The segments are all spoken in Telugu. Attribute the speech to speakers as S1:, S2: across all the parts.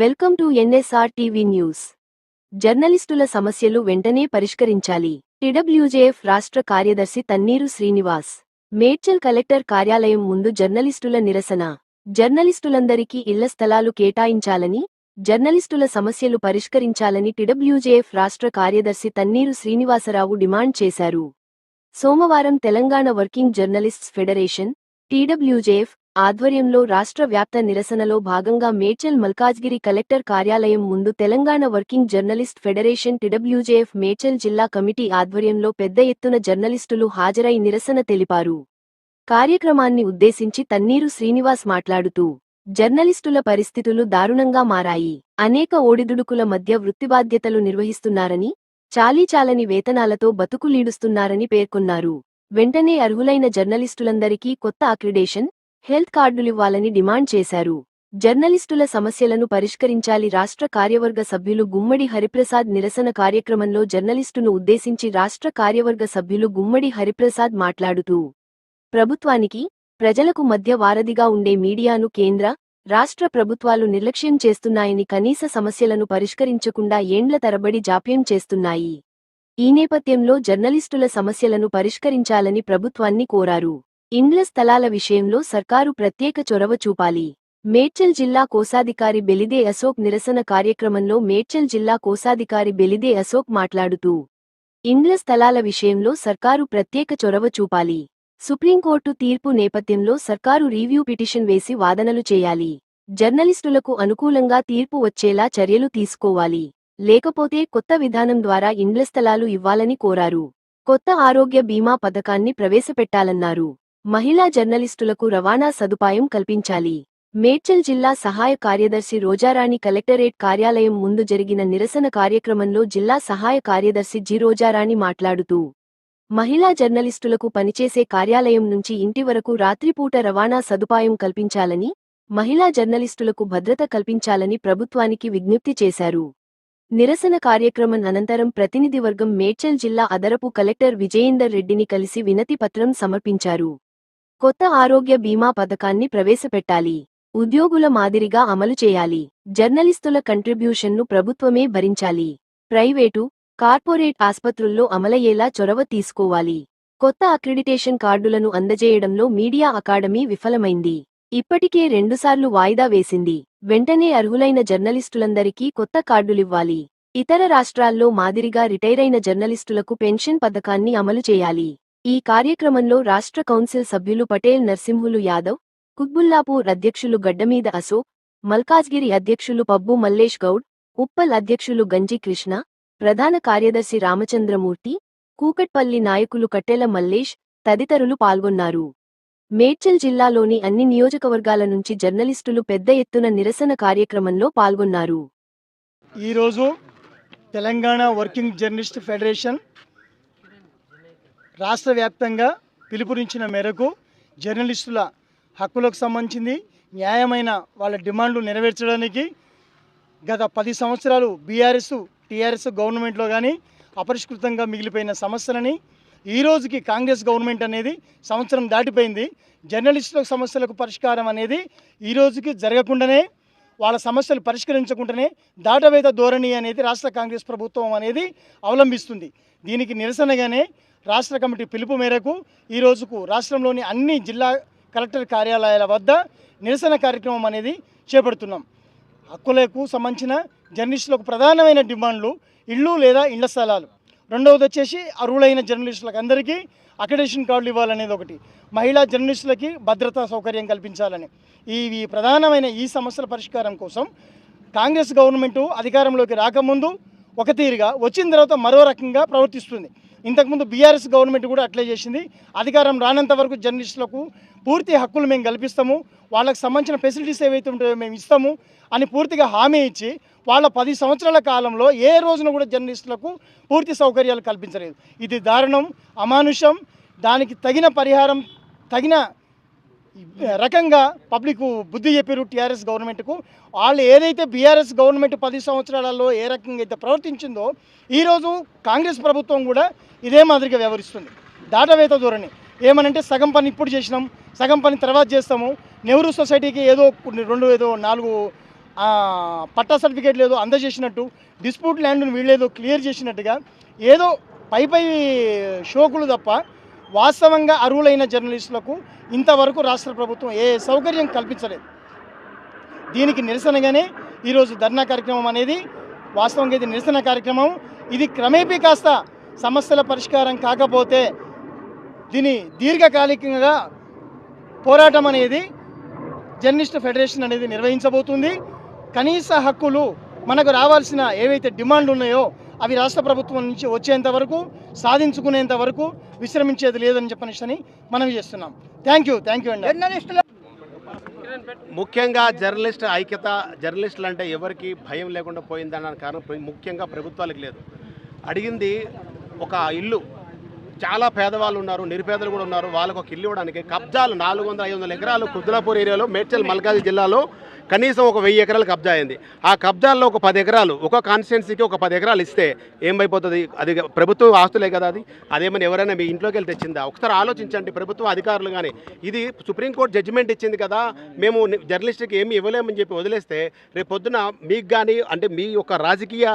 S1: Welcome to NSR TV news. జర్నలిస్టుల సమస్యలు వెంటనే పరిష్కరించాలి. టిడబ్ల్యూజేఎఫ్ రాష్ట్ర కార్యదర్శి తన్నీరు శ్రీనివాస్. మేడ్చల్ కలెక్టర్ కార్యాలయం ముందు జర్నలిస్టుల నిరసన. జర్నలిస్టులందరికీ ఇళ్ళ స్థలాలు కేటాయించాలని జర్నలిస్టుల సమస్యలు పరిష్కరించాలని టిడబ్ల్యూజేఎఫ్ రాష్ట్ర కార్యదర్శి తన్నీరు శ్రీనివాసరావు డిమాండ్ చేశారు. సోమవారం Telangana working journalists federation TWJF ఆధ్వర్యంలో రాష్ట్ర వ్యాప్త నిరసనలో భాగంగా మేడ్చల్ మల్కాజ్గిరి కలెక్టర్ కార్యాలయం ముందు Telangana working journalist federation TWJF Medchal జిల్లా కమిటీ ఆధ్వర్యంలో పెద్ద ఎత్తున జర్నలిస్టులు హాజరై నిరసన తెలిపారు. కార్యక్రమాన్ని ఉద్దేశించి తన్నీరు శ్రీనివాస్ మాట్లాడుతూ జర్నలిస్టుల పరిస్థితులు దారుణంగా మారాయి. అనేక ఓడిదుడుకుల మధ్య వృత్తిబాధ్యతలు నిర్వహిస్తున్నారని చాలీచాలని వేతనాలతో బతుకులీడుస్తున్నారని పేర్కొన్నారు. వెంటనే అర్హులైన జర్నలిస్టులందరికీ కొత్త అక్రిడేషన్ హెల్త్ కార్డులివ్వాలని డిమాండ్ చేశారు. జర్నలిస్టుల సమస్యలను పరిష్కరించాలి రాష్ట్ర కార్యవర్గ సభ్యులు గుమ్మడి హరిప్రసాద్ నిరసన కార్యక్రమంలో జర్నలిస్టును ఉద్దేశించి రాష్ట్ర కార్యవర్గ సభ్యులు గుమ్మడి హరిప్రసాద్ మాట్లాడుతూ ప్రభుత్వానికి ప్రజలకు మధ్య వారధిగా ఉండే మీడియాను కేంద్ర రాష్ట్ర ప్రభుత్వాలు నిర్లక్ష్యం చేస్తున్నాయని కనీస సమస్యలను పరిష్కరించకుండా ఏండ్ల తరబడి జాప్యం చేస్తున్నాయి. ఈ నేపథ్యంలో జర్నలిస్టుల సమస్యలను పరిష్కరించాలని ప్రభుత్వాన్ని కోరారు. ఇండ్ల స్థలాల విషయంలో సర్కారు ప్రత్యేక చొరవ చూపాలి. మేడ్చల్ జిల్లా కోశాధికారి బెలిదే అశోక్ నిరసన కార్యక్రమంలో మేడ్చల్ జిల్లా కోశాధికారి బెలిదే అశోక్ మాట్లాడుతూ ఇండ్ల స్థలాల విషయంలో సర్కారు ప్రత్యేక చొరవ చూపాలి. సుప్రీంకోర్టు తీర్పు నేపథ్యంలో సర్కారు రివ్యూ పిటిషన్ వేసి వాదనలు చేయాలి. జర్నలిస్టులకు అనుకూలంగా తీర్పు వచ్చేలా చర్యలు తీసుకోవాలి. లేకపోతే కొత్త విధానం ద్వారా ఇండ్ల స్థలాలు ఇవ్వాలని కోరారు. కొత్త ఆరోగ్య బీమా పథకాన్ని ప్రవేశపెట్టాలన్నారు. మహిళా జర్నలిస్టులకు రవాణా సదుపాయం కల్పించాలి. మేడ్చల్ జిల్లా సహాయ కార్యదర్శి రోజారాణి కలెక్టరేట్ కార్యాలయం ముందు జరిగిన నిరసన కార్యక్రమంలో జిల్లా సహాయ కార్యదర్శి జి రోజారాణి మాట్లాడుతూ మహిళా జర్నలిస్టులకు పనిచేసే కార్యాలయం నుంచి ఇంటి వరకు రాత్రిపూట రవాణా సదుపాయం కల్పించాలని మహిళా జర్నలిస్టులకు భద్రత కల్పించాలని ప్రభుత్వానికి విజ్ఞప్తి చేశారు. నిరసన కార్యక్రమం అనంతరం ప్రతినిధివర్గం మేడ్చల్ జిల్లా అదరపు కలెక్టర్ విజయేందర్ రెడ్డిని కలిసి వినతి పత్రం సమర్పించారు. కొత్త ఆరోగ్య బీమా పథకాన్ని ప్రవేశపెట్టాలి. ఉద్యోగుల మాదిరిగా అమలు చేయాలి. జర్నలిస్టుల కంట్రిబ్యూషన్ను ప్రభుత్వమే భరించాలి. ప్రైవేటు కార్పొరేట్ ఆస్పత్రుల్లో అమలయ్యేలా చొరవ తీసుకోవాలి. కొత్త అక్రిడిటేషన్ కార్డులను అందజేయడంలో మీడియా అకాడమీ విఫలమైంది. ఇప్పటికే రెండుసార్లు వాయిదా వేసింది. వెంటనే అర్హులైన జర్నలిస్టులందరికీ కొత్త కార్డులివ్వాలి. ఇతర రాష్ట్రాల్లో మాదిరిగా రిటైరైన జర్నలిస్టులకు పెన్షన్ పథకాన్ని అమలు చేయాలి. ఈ కార్యక్రమంలో రాష్ట్ర కౌన్సిల్ సభ్యులు పటేల్ నర్సింహులు యాదవ్ కుత్బుల్లాపూర్ అధ్యక్షులు గడ్డమీద అశోక్ మల్కాజ్గిరి అధ్యక్షులు పబ్బు మల్లేష్ గౌడ్ ఉప్పల్ అధ్యక్షులు గంజి కృష్ణ ప్రధాన కార్యదర్శి రామచంద్రమూర్తి కూకట్పల్లి నాయకులు కట్టెల మల్లేష్ తదితరులు పాల్గొన్నారు. మేడ్చల్ జిల్లాలోని అన్ని నియోజకవర్గాల నుంచి జర్నలిస్టులు పెద్ద ఎత్తున నిరసన కార్యక్రమంలో పాల్గొన్నారు.
S2: ఈరోజు తెలంగాణ వర్కింగ్ జర్నలిస్ట్ ఫెడరేషన్ రాష్ట్ర వ్యాప్తంగా పిలుపునిచ్చిన మేరకు జర్నలిస్టుల హక్కులకు సంబంధించింది న్యాయమైన వాళ్ళ డిమాండ్లు నెరవేర్చడానికి గత పది సంవత్సరాలు బీఆర్ఎస్ టీఆర్ఎస్ గవర్నమెంట్లో కానీ అపరిష్కృతంగా మిగిలిపోయిన సమస్యలని ఈ రోజుకి కాంగ్రెస్ గవర్నమెంట్ అనేది సంవత్సరం దాటిపోయింది. జర్నలిస్టుల సమస్యలకు పరిష్కారం అనేది ఈ రోజుకి జరగకుండానే వాళ్ళ సమస్యలు పరిష్కరించకుండానే దాటవేత ధోరణి అనేది రాష్ట్ర కాంగ్రెస్ ప్రభుత్వం అనేది అవలంబిస్తుంది. దీనికి నిరసనగానే రాష్ట్ర కమిటీ పిలుపు మేరకు ఈ రోజుకు రాష్ట్రంలోని అన్ని జిల్లా కలెక్టర్ కార్యాలయాల వద్ద నిరసన కార్యక్రమం అనేది చేపడుతున్నాం. హక్కులకు సంబంధించిన జర్నలిస్టులకు ప్రధానమైన డిమాండ్లు ఇళ్ళు లేదా ఇళ్ళ స్థలాలు. రెండవది వచ్చేసి అర్హులైన జర్నలిస్టులకు అందరికీ అక్రిడేషన్ కార్డులు ఇవ్వాలనేది ఒకటి. మహిళా జర్నలిస్టులకి భద్రతా సౌకర్యం కల్పించాలని. ఈ ప్రధానమైన ఈ సమస్యల పరిష్కారం కోసం కాంగ్రెస్ గవర్నమెంటు అధికారంలోకి రాకముందు ఒక తీరుగా వచ్చిన తర్వాత మరో రకంగా ప్రవర్తిస్తుంది. ఇంతకుముందు బీఆర్ఎస్ గవర్నమెంట్ కూడా అట్లే చేసింది. అధికారం రానంత వరకు జర్నలిస్టులకు పూర్తి హక్కులు మేము కల్పిస్తాము. వాళ్ళకి సంబంధించిన ఫెసిలిటీస్ ఏవైతే ఉంటాయో మేము ఇస్తాము అని పూర్తిగా హామీ ఇచ్చి వాళ్ళ పది సంవత్సరాల కాలంలో ఏ రోజున కూడా జర్నలిస్టులకు పూర్తి సౌకర్యాలు కల్పించలేదు. ఇది దారుణం అమానుషం. దానికి తగిన పరిహారం తగిన రకంగా పబ్లిక్ బుద్ధి చెప్పారు టీఆర్ఎస్ గవర్నమెంట్కు. వాళ్ళు ఏదైతే బీఆర్ఎస్ గవర్నమెంట్ పది సంవత్సరాలలో ఏ రకంగా అయితే ప్రవర్తించిందో ఈరోజు కాంగ్రెస్ ప్రభుత్వం కూడా ఇదే మాదిరిగా వ్యవహరిస్తుంది. దాటవేత ధోరణి. ఏమనంటే సగం పని ఇప్పుడు చేసినాం సగం పని తర్వాత చేస్తాము. నెహ్రూ సొసైటీకి ఏదో కొన్ని రెండు ఏదో నాలుగు పట్టా సర్టిఫికేట్ లేదో అందజేసినట్టు డిస్ప్యూట్ ల్యాండ్ను వీళ్ళేదో క్లియర్ చేసినట్టుగా ఏదో పై పై షోకులు తప్ప వాస్తవంగా అర్హులైన జర్నలిస్టులకు ఇంతవరకు రాష్ట్ర ప్రభుత్వం ఏ సౌకర్యం కల్పించలేదు. దీనికి నిరసనగానే ఈరోజు ధర్నా కార్యక్రమం అనేది వాస్తవంగా ఇది నిరసన కార్యక్రమం. ఇది క్రమేపీ కాస్త సమస్యల పరిష్కారం కాకపోతే దీని దీర్ఘకాలికంగా పోరాటం అనేది జర్నలిస్ట్ ఫెడరేషన్ అనేది నిర్వహించబోతుంది. కనీస హక్కులు మనకు రావాల్సిన ఏవైతే డిమాండ్లు ఉన్నాయో అవి రాష్ట్ర ప్రభుత్వం నుంచి వచ్చేంత వరకు సాధించుకునేంత వరకు విశ్రమించేది లేదని చెప్పనిషని మనం చేస్తున్నాం. థ్యాంక్ యూ థ్యాంక్ యూ అండి
S3: ముఖ్యంగా జర్నలిస్ట్ ఐక్యత జర్నలిస్టులు అంటే ఎవరికి భయం లేకుండా పోయిందన్న కారణం ముఖ్యంగా ప్రభుత్వాలకు లేదు. అడిగింది ఒక ఇల్లు. చాలా పేదవాళ్ళు ఉన్నారు నిరుపేదలు కూడా ఉన్నారు. వాళ్ళకు ఒక ఇల్లు ఇవ్వడానికి కబ్జాలు నాలుగు వందల ఐదు వందల ఎకరాలు కుద్దులాపూర్ ఏరియాలో మేడ్చల్ మల్కాజ్ జిల్లాలో కనీసం ఒక వెయ్యి ఎకరాలు కబ్జా అయింది. ఆ కబ్జాల్లో ఒక పది ఎకరాలు ఒక కాన్స్టిట్యున్సీకి ఒక పది ఎకరాలు ఇస్తే ఏమైపోతుంది అది ప్రభుత్వ ఆస్తులే కదా అది. అదేమని ఎవరైనా మీ ఇంట్లోకి వెళ్ళి తెచ్చిందా? ఒకసారి ఆలోచించండి ప్రభుత్వ అధికారులు కానీ ఇది సుప్రీంకోర్టు జడ్జిమెంట్ ఇచ్చింది కదా. మేము జర్నలిస్ట్కి ఏమి ఇవ్వలేమని చెప్పి వదిలేస్తే రేపు పొద్దున మీకు కానీ అంటే మీ యొక్క రాజకీయ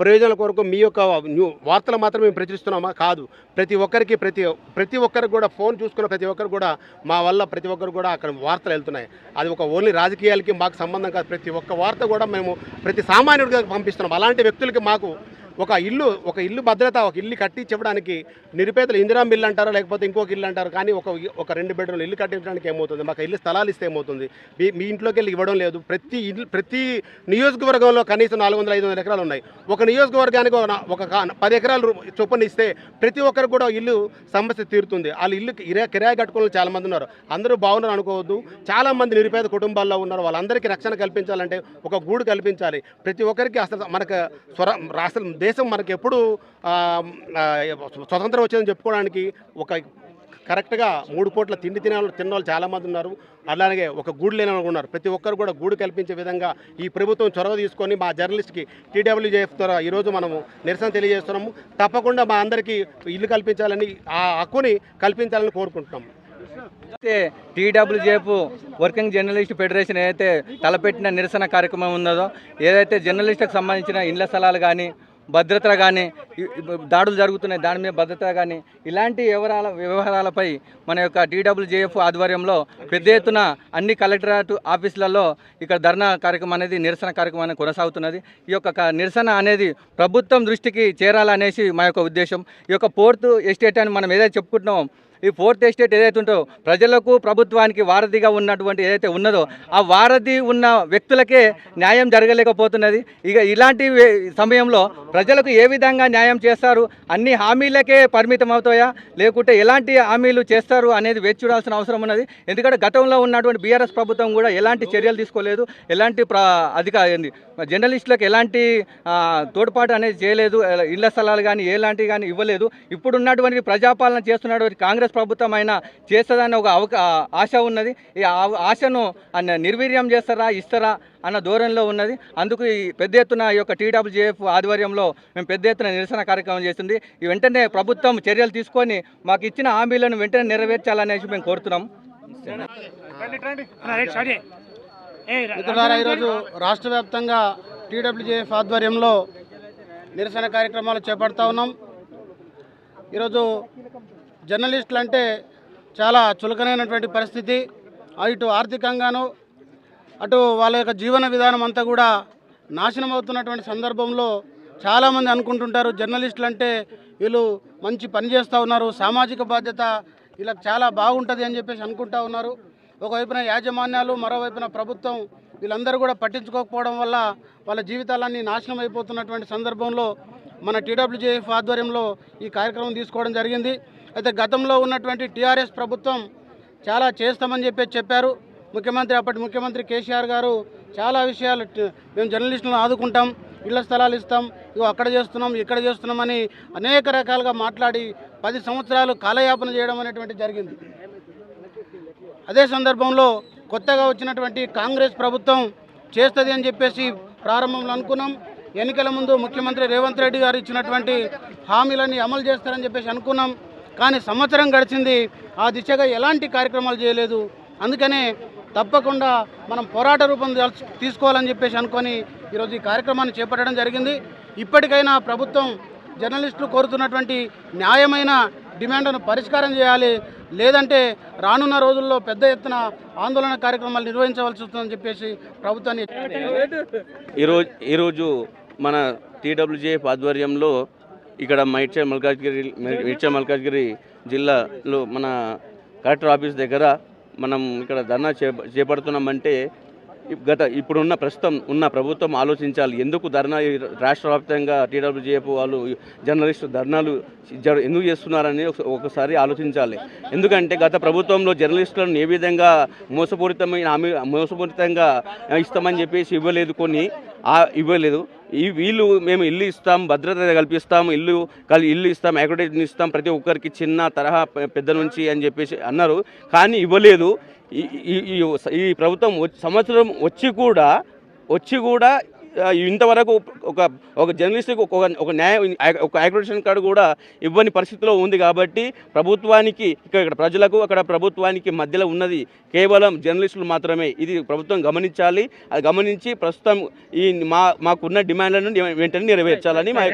S3: ప్రయోజనాల కొరకు మీ యొక్క న్యూ వార్తలు మాత్రం మేము ప్రచురిస్తున్నామా? కాదు. ప్రతి ఒక్కరికి ప్రతి ప్రతి ఒక్కరికి కూడా ఫోన్ చూసుకున్న ప్రతి ఒక్కరు కూడా మా వల్ల ప్రతి ఒక్కరు కూడా అక్కడ వార్తలు వెళ్తున్నాయి. అది ఒక ఓన్లీ రాజకీయాలకి మాకు సంబంధం కాదు. ప్రతి ఒక్క వార్త కూడా మేము ప్రతి సామాన్యుడికి పంపిస్తున్నాం. అలాంటి వ్యక్తులకి మాకు ఒక ఇల్లు ఒక ఇల్లు భద్రత ఒక ఇల్లు కట్టించడానికి నిరుపేదలు ఇందిరా మిల్లు అంటారు లేకపోతే ఇంకొక ఇల్లు అంటారు కానీ ఒక ఒక రెండు బెడ్రూమ్ ఇల్లు కట్టించడానికి ఏమవుతుంది? మాకు ఇల్లు స్థలాలు ఇస్తే ఏమవుతుంది? మీ మీ ఇంట్లోకి వెళ్ళి ఇవ్వడం లేదు. ప్రతి ఇల్లు ప్రతి నియోజకవర్గంలో కనీసం నాలుగు వందల ఐదు వందల ఎకరాలు ఉన్నాయి. ఒక నియోజకవర్గానికి ఒక పది ఎకరాలు చొప్పున ఇస్తే ప్రతి ఒక్కరికి కూడా ఇల్లు సమస్య తీరుతుంది. వాళ్ళు ఇల్లు కిరా కిరాయి కట్టుకోవాలని చాలామంది ఉన్నారు. అందరూ బాగున్నారు అనుకోవద్దు. చాలా మంది నిరుపేద కుటుంబాల్లో ఉన్నారు. వాళ్ళందరికీ రక్షణ కల్పించాలంటే ఒక గూడు కల్పించాలి. ప్రతి ఒక్కరికి అసలు మనకు స్వర అసలు దేశం మనకి ఎప్పుడు స్వతంత్రం వచ్చిందని చెప్పుకోవడానికి ఒక కరెక్ట్గా మూడు పూట్ల తిండి తినే తినవాళ్ళు తిన్న వాళ్ళు చాలామంది ఉన్నారు. అలాగే ఒక గూడు లేని వాళ్ళు ఉన్నారు. ప్రతి ఒక్కరు కూడా గూడు కల్పించే విధంగా ఈ ప్రభుత్వం చొరవ తీసుకొని మా జర్నలిస్ట్కి టీడబ్ల్యూజేఎఫ్ ద్వారా ఈరోజు మనము నిరసన తెలియజేస్తున్నాము. తప్పకుండా మా అందరికీ ఇల్లు కల్పించాలని ఆ హక్కుని కల్పించాలని కోరుకుంటున్నాము.
S4: అయితే టీడబ్ల్యూజేఎఫ్ వర్కింగ్ జర్నలిస్ట్ ఫెడరేషన్ ఏదైతే తలపెట్టిన నిరసన కార్యక్రమం ఉన్నదో ఏదైతే జర్నలిస్టుకు సంబంధించిన ఇండ్ల స్థలాలు కానీ భద్రత కానీ దాడులు జరుగుతున్నాయి దాని మీద భద్రత కానీ ఇలాంటి వ్యవహారాల వ్యవహారాలపై మన యొక్క టీడబ్ల్యూజేఎఫ్ ఆధ్వర్యంలో పెద్ద ఎత్తున అన్ని కలెక్టరేట్ ఆఫీసులలో ఇక్కడ ధర్నా కార్యక్రమం అనేది నిరసన కార్యక్రమం అనేది కొనసాగుతున్నది. ఈ యొక్క నిరసన అనేది ప్రభుత్వం దృష్టికి చేరాలనేసి మా యొక్క ఉద్దేశం. ఈ యొక్క ఫోర్త్ ఎస్టేట్ అని మనం ఏదైతే చెప్పుకుంటున్నామో ఈ ఫోర్త్ ఎస్టేట్ ఏదైతే ఉంటుందో ప్రజలకు ప్రభుత్వానికి వారధిగా ఉన్నటువంటి ఏదైతే ఉన్నదో ఆ వారధి ఉన్న వ్యక్తులకే న్యాయం జరగలేకపోతున్నది. ఇక ఇలాంటి సమయంలో ప్రజలకు ఏ విధంగా న్యాయం చేస్తారు? అన్ని హామీలకే పరిమితం అవుతాయా? లేకుంటే ఎలాంటి హామీలు చేస్తారు అనేది వేచి చూడాల్సిన అవసరం ఉన్నది. ఎందుకంటే గతంలో ఉన్నటువంటి బీఆర్ఎస్ ప్రభుత్వం కూడా ఎలాంటి చర్యలు తీసుకోలేదు ఎలాంటి ప్ర అధిక జర్నలిస్టులకు ఎలాంటి తోడ్పాటు అనేది చేయలేదు. ఇళ్ళ స్థలాలు కానీ ఎలాంటివి కానీ ఇవ్వలేదు. ఇప్పుడు ఉన్నటువంటి ప్రజాపాలన చేస్తున్నటువంటి కాంగ్రెస్ ప్రభుత్వం అయినా చేస్తుందని ఒక అవక ఆశ ఉన్నది. ఈ ఆశను నిర్వీర్యం చేస్తారా ఇస్తారా అన్న ధోరణిలో ఉన్నది. అందుకు ఈ పెద్ద ఎత్తున ఈ యొక్క టీడబ్ల్యూజేఎఫ్ ఆధ్వర్యంలో మేము పెద్ద ఎత్తున నిరసన కార్యక్రమం చేస్తుంది. ఈ వెంటనే ప్రభుత్వం చర్యలు తీసుకొని మాకు ఇచ్చిన హామీలను వెంటనే నెరవేర్చాలనేసి మేము కోరుతున్నాం.
S5: మిత్రులారా ఈరోజు రాష్ట్ర వ్యాప్తంగా టీడబ్ల్యూజేఎఫ్ ఆధ్వర్యంలో నిరసన కార్యక్రమాలు చేపడతా ఉన్నాం. ఈరోజు జర్నలిస్టులు అంటే చాలా చులకనైనటువంటి పరిస్థితి. ఇటు ఆర్థికంగాను అటు వాళ్ళ యొక్క జీవన విధానం అంతా కూడా నాశనం అవుతున్నటువంటి సందర్భంలో చాలామంది అనుకుంటుంటారు జర్నలిస్టులు అంటే వీళ్ళు మంచి పని చేస్తూ ఉన్నారు సామాజిక బాధ్యత వీళ్ళకి చాలా బాగుంటుంది అని చెప్పేసి అనుకుంటా ఉన్నారు. ఒకవైపున యాజమాన్యాలు మరోవైపున ప్రభుత్వం వీళ్ళందరూ కూడా పట్టించుకోకపోవడం వల్ల వాళ్ళ జీవితాలన్నీ నాశనం అయిపోతున్నటువంటి సందర్భంలో మన టీడబ్ల్యూజేఎఫ్ ఆధ్వర్యంలో ఈ కార్యక్రమం తీసుకోవడం జరిగింది. అయితే గతంలో ఉన్నటువంటి టీఆర్ఎస్ ప్రభుత్వం చాలా చేస్తామని చెప్పి చెప్పారు. ముఖ్యమంత్రి అప్పటి ముఖ్యమంత్రి కేసీఆర్ గారు చాలా విషయాలు మేము జర్నలిస్టులను ఆదుకుంటాం ఇళ్ళ స్థలాలు ఇస్తాం ఇగో అక్కడ చేస్తున్నాం ఇక్కడ చేస్తున్నామని అనేక రకాలుగా మాట్లాడి పది సంవత్సరాలు కాలయాపన చేయడం అనేటువంటి జరిగింది. అదే సందర్భంలో కొత్తగా వచ్చినటువంటి కాంగ్రెస్ ప్రభుత్వం చేస్తుంది అని చెప్పేసి ప్రారంభంలో అనుకున్నాం. ఎన్నికల ముందు ముఖ్యమంత్రి రేవంత్ రెడ్డి గారు ఇచ్చినటువంటి హామీలన్నీ అమలు చేస్తారని చెప్పేసి అనుకున్నాం. కానీ సంవత్సరం గడిచింది ఆ దిశగా ఎలాంటి కార్యక్రమాలు చేయలేదు. అందుకనే తప్పకుండా మనం పోరాట రూపం తీసుకోవాలని చెప్పేసి అనుకొని ఈరోజు ఈ కార్యక్రమాన్ని చేపట్టడం జరిగింది. ఇప్పటికైనా ప్రభుత్వం జర్నలిస్టులు కోరుతున్నటువంటి న్యాయమైన డిమాండ్ను పరిష్కారం చేయాలి. లేదంటే రానున్న రోజుల్లో పెద్ద ఎత్తున ఆందోళన కార్యక్రమాలు నిర్వహించవలసి వస్తుందని చెప్పేసి ప్రభుత్వాన్ని
S6: ఈరోజు ఈరోజు మన టీడబ్ల్యూజేఎఫ్ ఆధ్వర్యంలో ఇక్కడ మైడ్చల్ మల్కాజ్గిరి మైడ్చల్ మల్కాజ్గిరి జిల్లాలో మన కలెక్టర్ ఆఫీస్ దగ్గర మనం ఇక్కడ ధర్నా చే చేపడుతున్నామంటే గత ఇప్పుడున్న ప్రస్తుతం ఉన్న ప్రభుత్వం ఆలోచించాలి. ఎందుకు ధర్నా రాష్ట్ర వ్యాప్తంగా టీడబ్ల్యూజేఎఫ్ వాళ్ళు జర్నలిస్టు ధర్నాలు జ- ఎందుకు చేస్తున్నారని ఒకసారి ఆలోచించాలి. ఎందుకంటే గత ప్రభుత్వంలో జర్నలిస్టులను ఏ విధంగా మోసపూరితమైన మోసపూరితంగా ఇస్తామని చెప్పేసి ఇవ్వలేదు. కొన్ని ఇవ్వలేదు. ఈ వీళ్ళు మేము ఇల్లు ఇస్తాం భద్రత కల్పిస్తాం ఇల్లు కల్ ఇల్లు ఇస్తాం అకామిడేషన్ ఇస్తాం ప్రతి ఒక్కరికి చిన్న తరహా పెద్ద నుంచి అని చెప్పేసి అన్నారు. కానీ ఇవ్వలేదు. ఈ ఈ- ప్రభుత్వం వచ్చి- సంవత్సరం వచ్చి కూడా వచ్చి కూడా ఇంతవరకు ఒక ఒక జర్నలిస్ట్కి ఒక ఒక న్యాయ ఒక అకామిడేషన్ కార్డు కూడా ఇవ్వని పరిస్థితిలో ఉంది కాబట్టి ప్రభుత్వానికి ఇక్కడ ఇక్కడ ప్రజలకు అక్కడ ప్రభుత్వానికి మధ్యలో ఉన్నది కేవలం జర్నలిస్టులు మాత్రమే. ఇది ప్రభుత్వం గమనించాలి. అది గమనించి ప్రస్తుతం ఈ మా మాకున్న డిమాండ్లను వెంటనే నెరవేర్చాలని మా